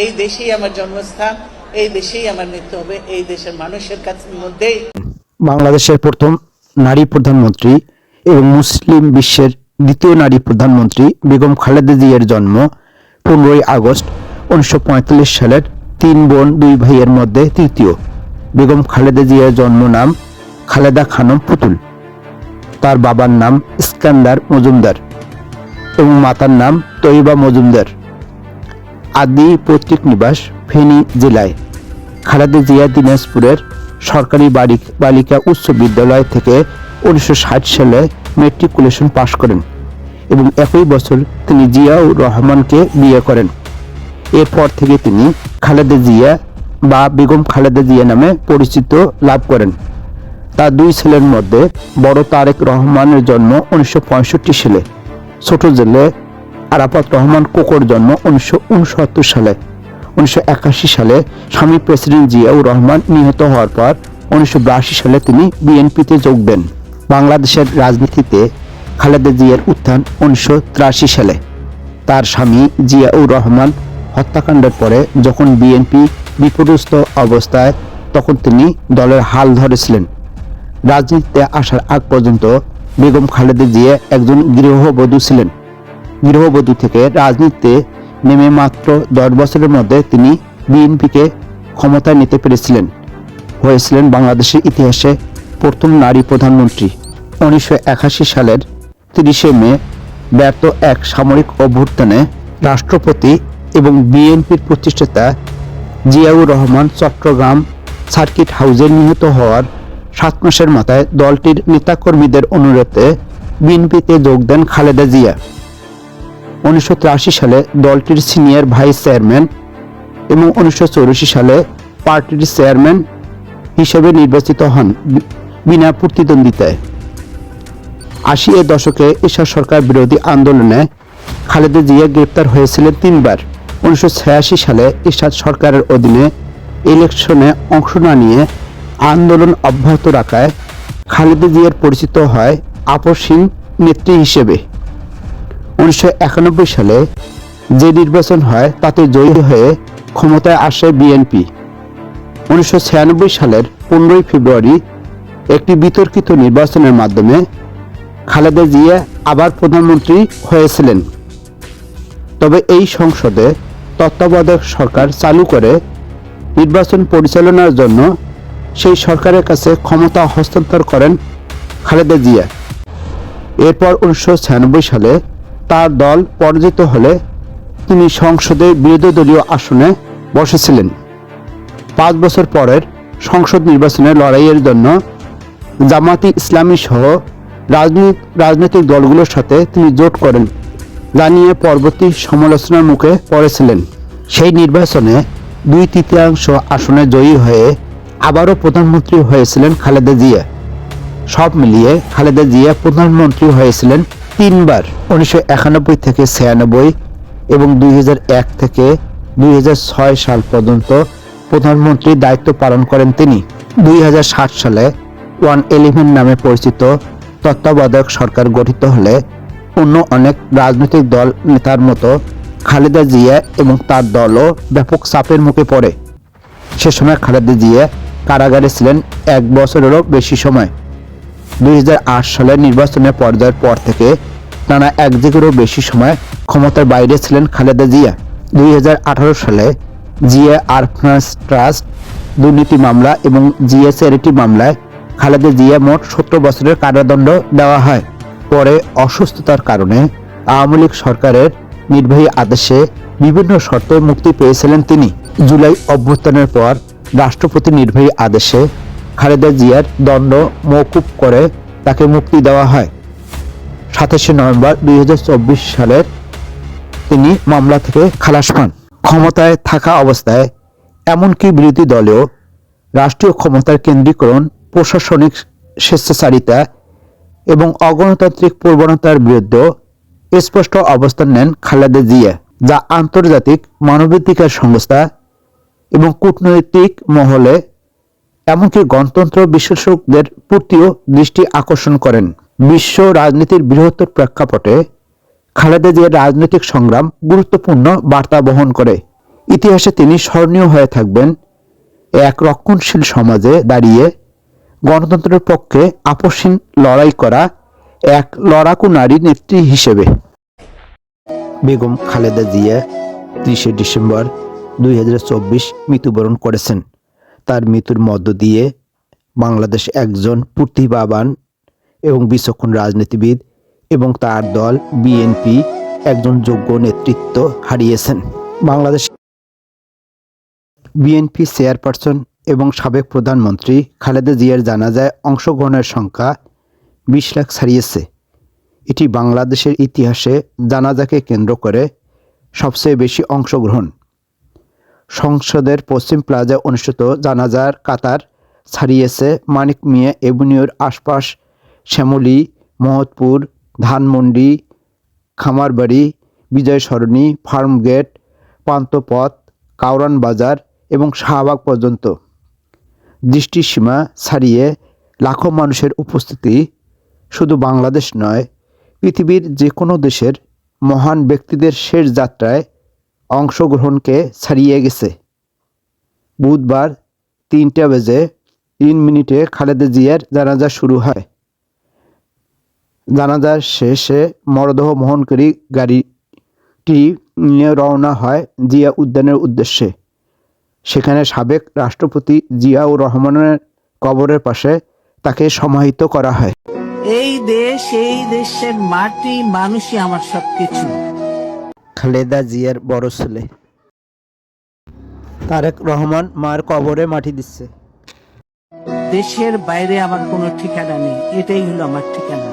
এই দেশেই আমার জন্মস্থান, এই দেশেই আমার মৃত্যু হবে, এই দেশের মানুষের কাছে মধ্যেই বাংলাদেশের প্রথম নারী প্রধানমন্ত্রী এবং মুসলিম বিশ্বের দ্বিতীয় নারী প্রধানমন্ত্রী বেগম খালেদা জিয়ার জন্ম পনেরোই আগস্ট উনিশশো পঁয়তাল্লিশ সালের তিন বোন দুই ভাইয়ের মধ্যে তৃতীয়। বেগম খালেদা জিয়ার জন্ম নাম খালেদা খানম পুতুল। তার বাবার নাম ইস্কান্দার মজুমদার এবং মাতার নাম তৈবা মজুমদার। আদি পৈতৃক নিবাস ফেনী জেলায়। খালেদা জিয়া দিনাজপুরের সরকারি বাড়ি- বালিকা উচ্চ বিদ্যালয় থেকে উনিশশো ষাট সালে মেট্রিকুলেশন পাশ করেন এবং একই বছর তিনি জিয়াউর রহমানকে বিয়ে করেন। এরপর থেকে তিনি খালেদা জিয়া বা বেগম খালেদা জিয়া নামে পরিচিত লাভ করেন। তার দুই ছেলের মধ্যে বড় তারেক রহমানের জন্ম উনিশশো পঁয়ষট্টি সালে। ছোট জেলে আরাফাত রহমান কোকর জন্ম উনিশশো উনসত্তর সালে। উনিশশো একাশি সালে স্বামী প্রেসিডেন্ট জিয়াউর রহমান নিহত হওয়ার পর উনিশশো বিরাশি সালে তিনি বিএনপিতে যোগ দেন। বাংলাদেশের রাজনীতিতে খালেদা জিয়ার উত্থান উনিশশো তিরাশি সালে। তার স্বামী জিয়াউর রহমান হত্যাকাণ্ডের পরে যখন বিএনপি বিপর্যস্ত অবস্থায়, তখন তিনি দলের হাল ধরেছিলেন। রাজনীতিতে আসার আগ পর্যন্ত বেগম খালেদা জিয়া একজন গৃহবধূ ছিলেন। গৃহবধূ থেকে রাজনীতিতে নেমে মাত্র দশ বছরের মধ্যে তিনি বিএনপিকে ক্ষমতায় নিতে পেরেছিলেন। হয়েছিলেন বাংলাদেশের ইতিহাসে প্রথম নারী প্রধানমন্ত্রী। উনিশশো একাশি সালের তিরিশে মে ব্যর্থ এক সামরিক অভ্যুত্থানে রাষ্ট্রপতি এবং বিএনপির প্রতিষ্ঠাতা জিয়াউর রহমান চট্টগ্রাম সার্কিট হাউসে নিহত হওয়ার সাত মাসের মাথায় দলটির নেতাকর্মীদের অনুরোধে বিএনপিতে যোগ দেন খালেদা জিয়া। উনিশশো সালে দলটির সিনিয়র ভাইস চেয়ারম্যান এবং উনিশশো চুরাশি সালে পার্টির চেয়ারম্যান হিসেবে নির্বাচিত হন বিনা প্রতিদ্বন্দ্বিতায়। আশি এর দশকে এরশাদ সরকার বিরোধী আন্দোলনে খালেদা জিয়া গ্রেপ্তার হয়েছিলেন তিনবার। উনিশশো ছিয়াশি সালে এরশাদ সরকারের অধীনে ইলেকশনে অংশ না নিয়ে আন্দোলন অব্যাহত রাখায় খালেদা জিয়ার পরিচিত হয় আপসহীন নেত্রী হিসেবে। উনিশশো একানব্বই সালে যে নির্বাচন হয়, তাতে জয়ী হয়ে ক্ষমতায় আসে বিএনপি। উনিশশো ছিয়ানব্বই সালের পনেরোই ফেব্রুয়ারি একটি বিতর্কিত নির্বাচনের মাধ্যমে খালেদা জিয়া আবার প্রধানমন্ত্রী হয়েছিলেন। তবে এই সংসদে তত্ত্বাবধায়ক সরকার চালু করে নির্বাচন পরিচালনার জন্য সেই সরকারের কাছে ক্ষমতা হস্তান্তর করেন খালেদা জিয়া। এরপর উনিশশো ছিয়ানব্বই সালে তার দল পরাজিত হলে তিনি সংসদে বিরোধী দলীয় আসনে বসেছিলেন। পাঁচ বছর পরের সংসদ নির্বাচনের লড়াইয়ের জন্য জামাতি ইসলামী সহ রাজনীতি রাজনৈতিক দলগুলোর সাথে তিনি জোট করেন যা নিয়ে পরবর্তী সমালোচনার মুখে পড়েছিলেন। সেই নির্বাচনে দুই তৃতীয়াংশ আসনে জয়ী হয়ে আবারও প্রধানমন্ত্রী হয়েছিলেন খালেদা জিয়া। সব মিলিয়ে খালেদা জিয়া প্রধানমন্ত্রী হয়েছিলেন তিনবার, উনিশশো একানব্বই থেকে ছিয়ানব্বই এবং দুই হাজার এক থেকে দুই হাজার ছয় সাল পর্যন্ত প্রধানমন্ত্রীর দায়িত্ব পালন করেন তিনি। দুই হাজার সাত সালে ওয়ান ইলেভেন নামে পরিচিত তত্ত্বাবধায়ক সরকার গঠিত হলে অন্য অনেক রাজনৈতিক দল নেতার মতো খালেদা জিয়া এবং তার দলও ব্যাপক চাপের মুখে পড়ে। সে সময় খালেদা জিয়া কারাগারে ছিলেন এক বছরেরও বেশি সময়। দুই সালের নির্বাচনের পর্যায়ের পর থেকে টানা এক যুগেরও বেশি সময় ক্ষমতার বাইরে ছিলেন খালেদা জিয়া। দুই হাজার আঠারো সালে জিয়া আরফানাস ট্রাস্ট, দুর্নীতি মামলা এবং জিয়া চ্যারিটি মামলায় খালেদা জিয়া মোট সত্তর বছরের কারাদণ্ড দেওয়া হয়। পরে অসুস্থতার কারণে আওয়ামী লীগ সরকারের নির্বাহী আদেশে বিভিন্ন শর্তে মুক্তি পেয়েছিলেন তিনি। জুলাই অভ্যুত্থানের পর রাষ্ট্রপতি নির্বাহী আদেশে খালেদা জিয়ার দণ্ড মৌকুব করে তাকে মুক্তি দেওয়া হয়। সাতাশে নভেম্বর দুই সালের তিনি মামলা থেকে খালাস পান। ক্ষমতায় থাকা অবস্থায় এমনকি বিরোধী দলেও রাষ্ট্রীয় ক্ষমতার কেন্দ্রীকরণ, প্রশাসনিক স্বেচ্ছাচারিতা এবং অগণতান্ত্রিক প্রবণতার বিরুদ্ধে স্পষ্ট অবস্থান নেন খালেদা জিয়া, যা আন্তর্জাতিক মানবাধিকার সংস্থা এবং কূটনৈতিক মহলে এমনকি গণতন্ত্র বিশেষজ্ঞদের প্রতিও দৃষ্টি আকর্ষণ করেন। বিশ্ব রাজনীতির বৃহত্তর প্রেক্ষাপটে খালেদা জিয়ার রাজনৈতিক সংগ্রাম গুরুত্বপূর্ণ বার্তা বহন করে। ইতিহাসে তিনি স্মরণীয় হয়ে থাকবেন এক রক্ষণশীল সমাজে দাঁড়িয়ে গণতন্ত্রের পক্ষে আপসীন লড়াই করা এক লড়াকু নারী নেত্রী হিসেবে। বেগম খালেদা জিয়া ত্রিশে ডিসেম্বর দুই হাজার চব্বিশ মৃত্যুবরণ করেছেন। তার মৃত্যুর মধ্য দিয়ে বাংলাদেশ একজন প্রতিভাবান এবং বিচক্ষণ রাজনীতিবিদ এবং তার দল বিএনপি একজন যোগ্য নেতৃত্ব হারিয়েছেন। বাংলাদেশ বিএনপি চেয়ারপারসন এবং সাবেক প্রধানমন্ত্রী খালেদা জিয়ার জানাজায় অংশগ্রহণের সংখ্যা বিশ লাখ ছাড়িয়েছে। এটি বাংলাদেশের ইতিহাসে জানাজাকে কেন্দ্র করে সবচেয়ে বেশি অংশগ্রহণ। সংসদের পশ্চিম প্লাজায় অনুষ্ঠিত জানাজার কাতার ছাড়িয়েছে মানিক মিয়া এভিনিউর আশপাশ, শ্যামলী, মহৎপুর, ধানমন্ডি, খামারবাড়ি বিজয় সরণি ফার্মগেট পান্তপথ কাউরান বাজার এবং শাহবাগ পর্যন্ত। দৃষ্টিসীমা ছাড়িয়ে লাখো মানুষের উপস্থিতি শুধু বাংলাদেশ নয়, পৃথিবীর যে কোনো দেশের মহান ব্যক্তিদের শেষ যাত্রায় অংশগ্রহণকে ছাড়িয়ে গেছে। বুধবার তিনটা বেজে তিন মিনিটে খালেদা জিয়ার জানাজা শুরু হয়। জানাজার শেষে মরদেহ বহনকারী গাড়িটি নিয়ে রওনা হয় জিয়া উদ্যানের উদ্দেশ্যে। সেখানে সাবেক রাষ্ট্রপতি জিয়াউর রহমানের কবরের পাশে তাকে সমাহিত করা হয়। এই দেশ, এই দেশের মাটি, মানুষই আমার সবকিছু। খালেদা জিয়ার বড় ছেলে। তারেক রহমান মার কবরে মাটি দিচ্ছে। দেশের বাইরে আমার কোনো ঠিকানা নেই। এটাই হলো আমার ঠিকানা।